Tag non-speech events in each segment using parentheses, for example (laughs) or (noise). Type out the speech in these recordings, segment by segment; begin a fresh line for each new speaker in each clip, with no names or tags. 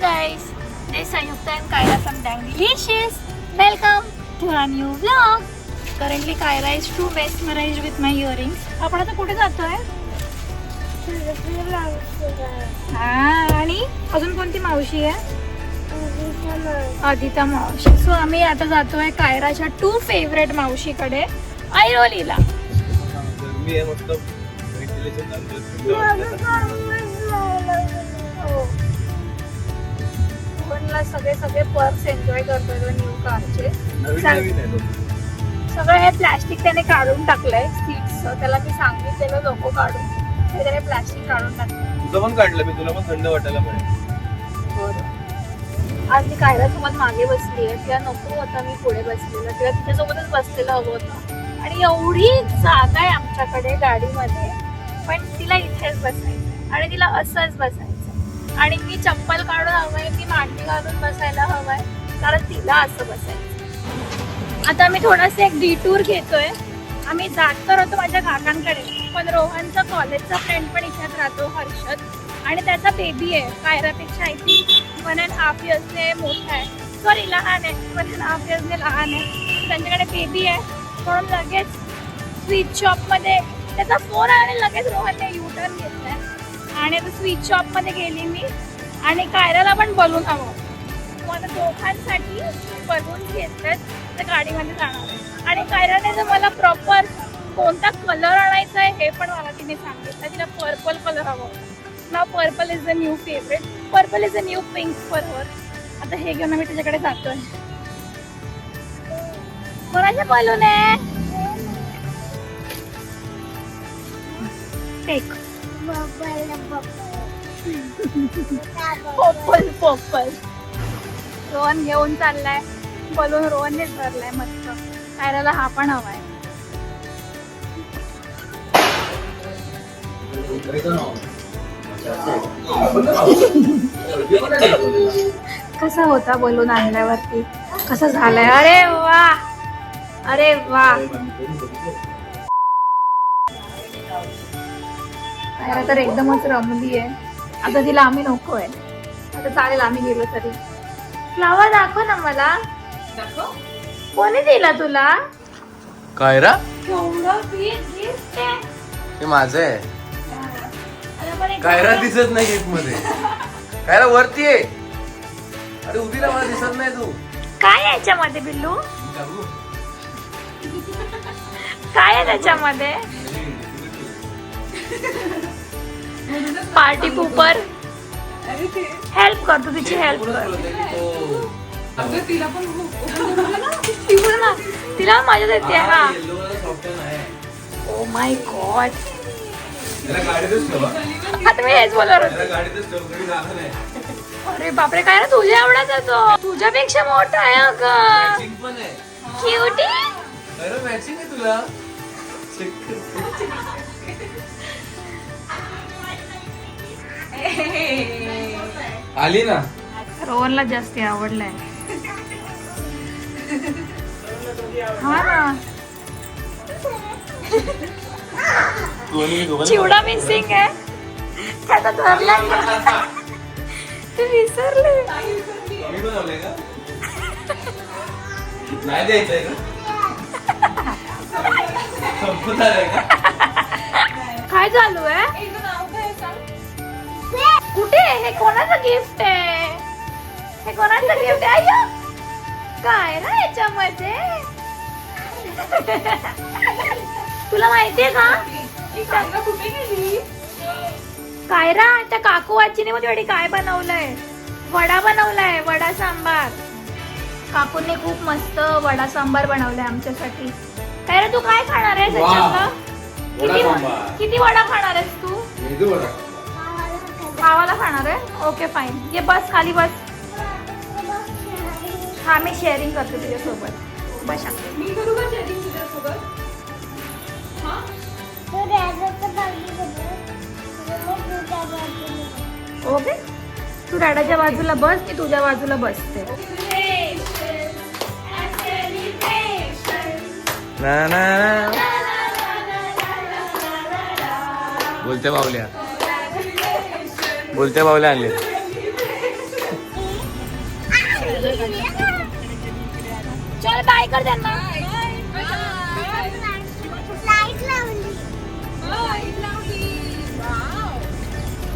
guys, this is Ayukta and Kyra from Dang Delicious. Welcome to our new vlog. Currently Kaira is too mesmerized with my earrings. आपण आता कुठे जातोय हा आणि अजून कोणती मावशी आहे आदिता मावशी सो आम्ही आता जातोय कायराच्या टू फेवरेट मावशीकडे ऐरोलीला ओव्हनला सगळे सगळे पर्स एन्जॉय करतोय न्यू कारचे. सगळं हे प्लॅस्टिक त्याने काढून टाकलंय सीट्स त्याला मी सांगितलेलं लोक काढून. ते त्याने प्लॅस्टिक काढून टाकलं
तुझं पण काढलं मी तुला पण थंड वाटायला पाहिजे
आज मी कायरासोबत मागे बसली आहे. तिला नको होता मी पुढे बसलेलं. तिला तिच्यासोबतच बसलेलं हवं होतं. आणि एवढी जागा आहे आमच्याकडे गाडीमध्ये पण तिला इथेच बसायचं आणि तिला असंच बसायचं आणि मी चप्पल काढून हवंय ती मांडी घालून बसायला हवंय कारण तिला असं बसायचं. आता आम्ही थोडासा एक डिटूर घेतोय. आम्ही जात तर होतो माझ्या काकांकडे पण रोहनचा कॉलेजचा फ्रेंड पण इथेच राहतो हर्षद. आणि त्याचा बेबी आहे कायरापेक्षा I think one and half इयर्सने मोठा आहे. सॉरी लहान आहे वन अँड हाफ इयर्सने लहान आहे. त्यांच्याकडे बेबी आहे म्हणून लगेच स्वीट शॉपमध्ये त्याचा फोन आणि लगेच रोहनने यू टर्न घेतलाय. आणि आता स्वीट शॉपमध्ये गेली मी. आणि कायराला पण बलून हवं. मग आता दोघांसाठी बलून घेतलं तर गाडीमध्ये जाणार आणि कायराने जर मला प्रॉपर कोणता कलर आणायचा आहे हे पण मला तिने सांगितलं. तिला पर्पल कलर हवं. ना purple is the new favourite purple is a new pink for her आता हे घेऊन आम्ही त्याच्याकडे जातोय. कोणाचे बलून आहे? टेक (laughs) पोपल पोपल रोहन घेऊन चाललाय. बलून रोहनने धरलाय मस्त. कायराला हा पण हवाय. कसा होता बलून आणल्यावरती? कसा झालाय? अरे वा! अरे वा! कायरा तर एकदमच रमली आहे. आता तिला आम्ही नको आहे. आता चालेल आम्ही गेलो तरी. फ्लावर दाखव ना मला. कोणी दिला तुला?
काय रा?
केवढं gift आहे
हे माझं आहे.
अरे पण एक
कायरा दिसत नाही गिफ्टमध्ये? कायरा वरती आहे? अरे उभी राहा मला दिसत नाही तू.
काय आहे याच्यामध्ये बिल्लू? काय आहे त्याच्यामध्ये? पार्टी पुपर हेल्प कर तू तिची हेल्प कर। तिला माझ्या देते हा. ओ माय गॉड आता मी हेच बोलणार अरे बापरे काय ना तुझ्या एवढाच तो. तुझ्यापेक्षा मोठा आहे अगं. क्युटी
मॅचिंग आहे. तुला. आली ना?
रोहनला जास्त आवडलाय. हा ना. चिवडा मिसिंग आहे. त्याचा धरला ते विसरले.
नाही द्यायचंय
काय चालू आहे? कुठे आहे? हे कोणाचं गिफ्ट आहे? हे कोणाचं गिफ्ट आहे? अय्यो! काय ना याच्यामध्ये? तुला माहितीये का? कायरा त्या काकू आजीने मध्ये काय बनवलंय? वडा बनवलाय वडा सांबार. काकूने खूप मस्त वडा सांबार बनवलाय आमच्यासाठी. कायरा तू काय खाणार आहेस किती. किती वडा खाणार आहेस तू? भावाला खाणार आहे? ओके फाईन ये बस खाली बस. हा मी शेअरिंग करते तुझ्यासोबत. बसा.
मी करू का शेअरिंग तुझ्यासोबत? हा?
ओके तू डॅडाच्या बाजूला बस मी तुझ्या बाजूला बसते.
ना ना ना. बोलत्या बावल्या बोलत्या बावल्या आणले
चल बाय कर त्यांना.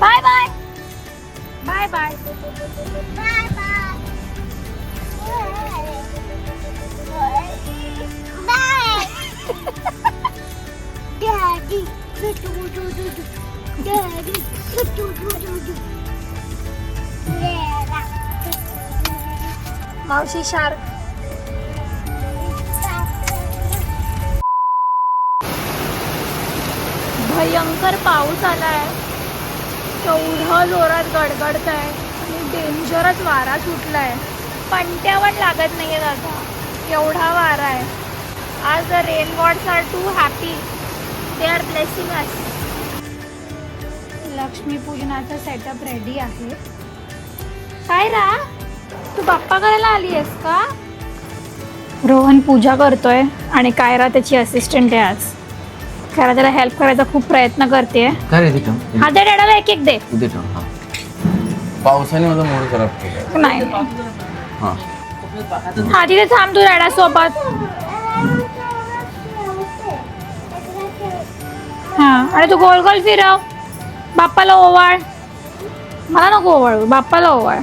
Bye bye bye bye
Daddy, do do do
मावशी शार्क भयंकर पाऊस आलाय. केवढं जोरात गडगडत आहे आणि डेंजरच वारा सुटलाय. पंट्यावर लागत नाहीये दादा. एवढा वारा आहे. आज the rain wards are too happy they are blessing us लक्ष्मीपूजनाचा setup ready आहे. काय रा तू बाप्पा करायला आली आहेस का? रोहन पूजा करतोय आणि कायरा त्याची असिस्टंट आहे आज. कायरा त्याला हेल्प करायचा खूप प्रयत्न करते.
काय रे तिथं?
हा त्या डॅडाला एक एक दे.
उद्या ठेव हा. पावसाने माझा मूड खराब केला
नाही. नाही.
हा.
हा तिथे थांब तू डॅडा सोबत हा आणि तू गोल गोल फिरव. बाप्पाला ओवाळ. मला नको ओवाळू बाप्पाला ओवाळ.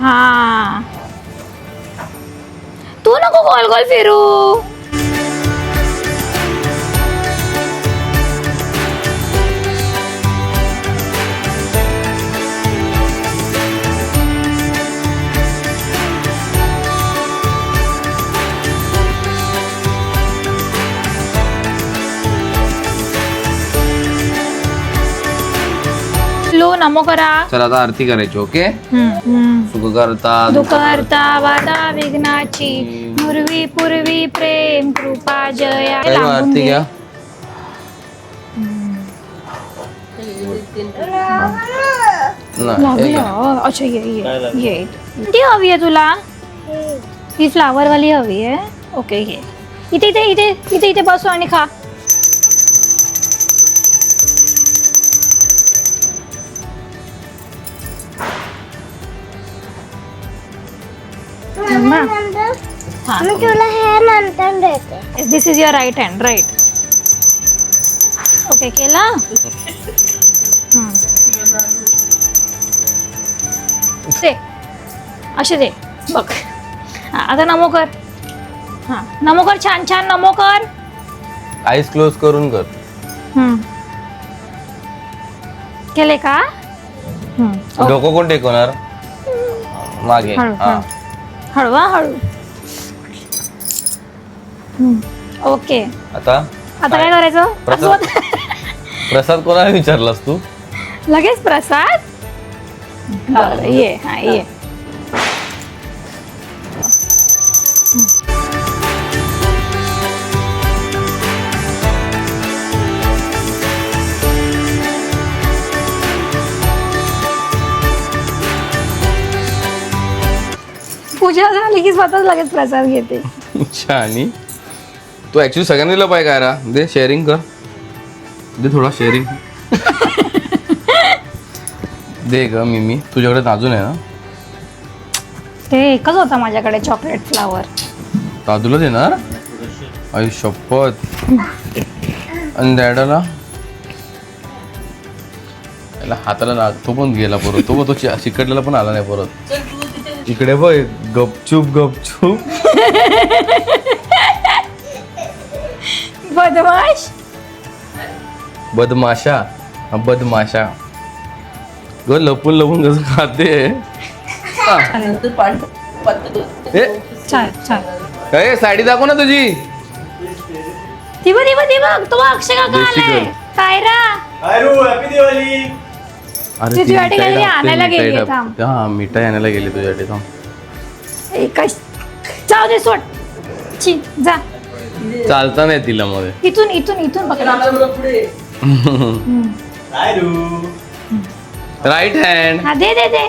हा. तू नको गोल गोल फिरू. नमो करा.
चल आता आरती करायची ओके. सुख करता
दुःख हरता वादा विघ्नाची. मुरवी पूर्वी प्रेम कृपा जया.
काय आरती. घ्या. नाही, हे
लागलं.
घ्या.
अच्छा ये ये. ये. ती हवी आहे तुला? ही फ्लावर वाली हवी आहे? ओके घे इथे इथे इथे इथे इथे बसू आणि खा.
मी तुला हे नंतर देते
this is your right hand right okay केला हम्म. दे असे दे बघ हा, आता नमो कर हां नमो कर छान छान नमो कर
आईस क्लोज करून कर
हम्म. केले का हम्म.
डोकं कोण टेकवणार मागे
हळू
हा
हळू हळू. ओके.
आता?
आता काय करायचं?
प्रसाद? (laughs) प्रसाद कोणाला विचारलास तू?
लगेच प्रसाद? बरं ये हा ये. पूजा झाली की स्वतःच लगेच प्रसाद घेते.
आणि? तू ऍक्च्युली सगळ्यांनी दिलं पाहिजे काय रा दे शेअरिंग कर. दे थोडा शेअरिंग दे ग मिमी. तुझ्याकडे अजून आहे ना?
ते एकच होता माझ्याकडे चॉकलेट फ्लावर
दादूला देणार आई शपथ. आणि डॅडाला? याला हाताला लाग तो पण गेला परत. तो पण तो चिकटलेला पण आला नाही परत. इकडे बघ गपचूप गपचूप
बदमाश?
बदमाशा? बदमाशा. ग लपून लपून कसं खाते? ए,
छान छान
ए, साडी दाखव ना तुझी.
ती बघ ती बघ ती बघ तो अक्षय काका
देशी
आलाय.
girl.
कायरा
हॅपी दिवाळी.
अरे
ती
ती
तुझ्यासाठी
मिठाई
काहीतरी
टाकते,
आणायला
मिठाई
गेलीये,
टाकते.
थांब.
हा मिठाई आणायला गेली तुझ्यासाठी थांब.
जाऊ दे सोड. जा.
चालता नाही तिला मध्ये
इथून इथून इथून पकडा.
राईट हँड
हा दे दे दे.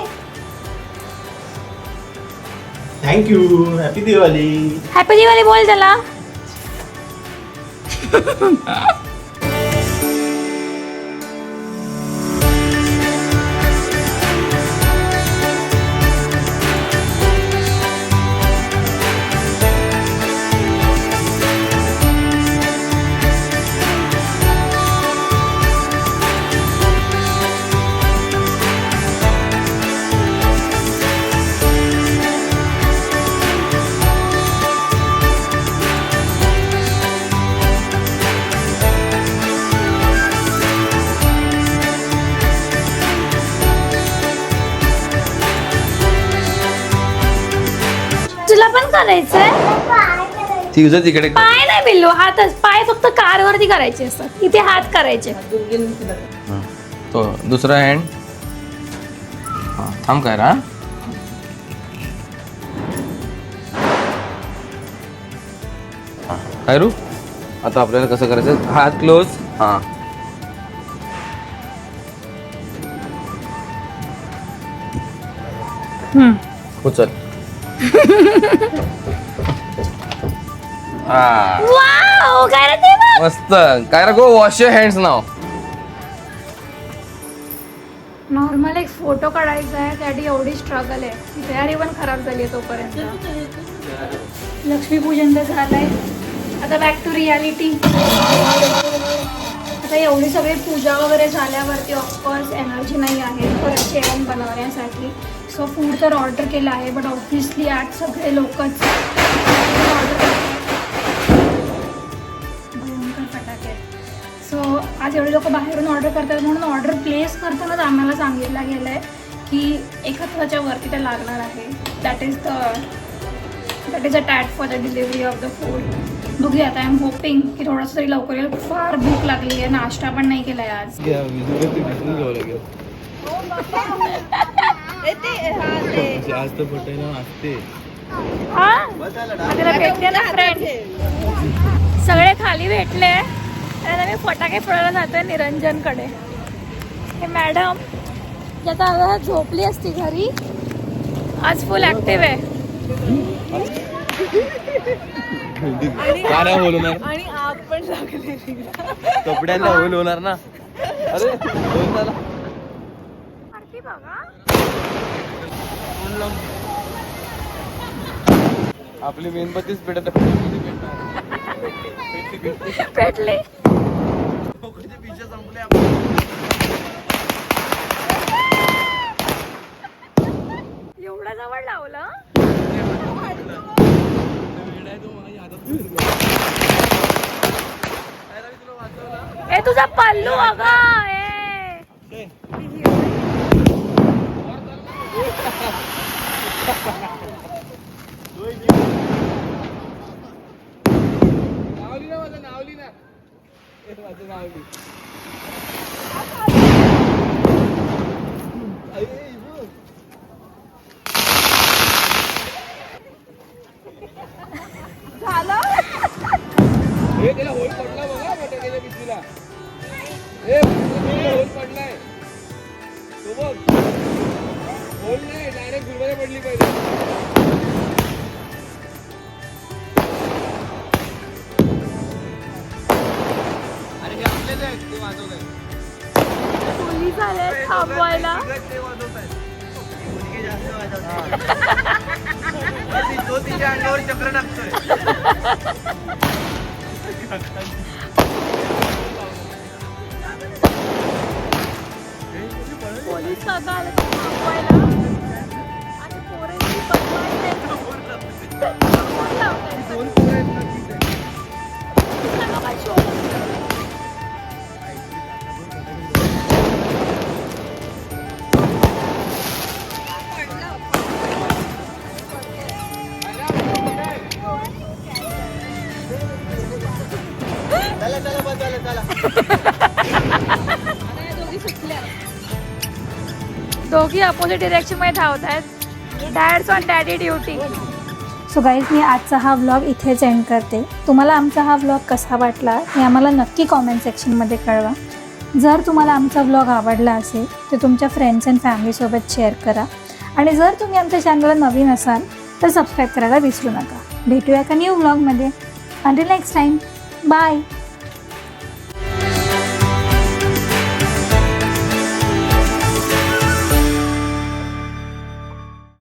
Thank you happy Diwali
happy Diwali बोल त्याला. (laughs) पण करायचंय
तिघ तिकडे. कर.
पाय नाही बिल्लू हातच. पाय फक्त कारवरती करायचे असतात. इथे हात करायचे.
हं. तो दुसरा हँड हा थांब काय रा काय रू? आता आपल्याला कसं करायचं? हात क्लोज हा. उचल. हा.
वाव काय रे ते बघ.
मस्त. काय रा गो वॉश युअर हँड्स नाव
नॉर्मल एक फोटो काढायचा आहे त्यासाठी एवढी स्ट्रगल आहे. ती तयारी पण खराब झाली आहे तोपर्यंत. लक्ष्मीपूजन तर झालंय आता बॅक टू रियालिटी आता एवढी सगळी पूजा वगैरे झाल्यावरती ऑफकोर्स एनर्जी नाही आहे. परत जेवण बनवण्यासाठी. सो फूड तर ऑर्डर केलं आहे बट ऑब्व्हियसली आज सगळे लोकच ऑर्डर भयंकर फटाके. सो आज एवढे लोक बाहेरून ऑर्डर करतात म्हणून ऑर्डर प्लेस करतानाच आम्हाला सांगितलं गेलं आहे की एका तासाच्या वरती ते लागणार आहे. That is the that is a tat for the delivery of the food बघूया आता आय एम होपिंग की थोडंसं तरी लवकर येईल फार भूक लागली आहे. नाश्ता पण नाही (laughs) आहे आज
आज तर पटायला असते.
हा? आपल्याला भेटते ना फ्रेंड सगळे खाली भेटले. आणि मी फटाके फोडायला जातोय निरंजनकडे. हे मॅडम जी आता झोपली असती घरी. आज फुल ऍक्टिव्ह आहे.
नाही
आणि आग पण लागलेली.
कपड्यांना होईल होणार ना. अरे होईल
बघा
आपली मेणबत्तीच पेटत
पेटले. एवढा जवळ लावलं? ए तुझा पल्लू अगं ए.
त्याला (laughs) अरे आहेत ते वाजवत आहेत
पोलीस आले थांबवायला.
तो तिच्या अंगावर चक्र टाकतोय
पोलीस काका आले थांबवायला आणि पोरांची बदमाश
दोन पोरं
अपोजिट डिरेक्शनमध्ये धावत आहेत. Dads on daddy duty so guys मी आजचा हा व्लॉग इथेच एंड करते. तुम्हाला आमचा हा व्लॉग कसा वाटला हे आम्हाला नक्की कॉमेंट सेक्शनमध्ये कळवा. जर तुम्हाला आमचा व्लॉग आवडला असेल तर तुमच्या फ्रेंड्स अँड फॅमिलीसोबत शेअर करा. आणि जर तुम्ही आमच्या चॅनलला नवीन असाल तर सबस्क्राईब करायला विसरू नका. भेटूया का न्यू व्लॉगमध्ये अंटिल नेक्स्ट टाईम बाय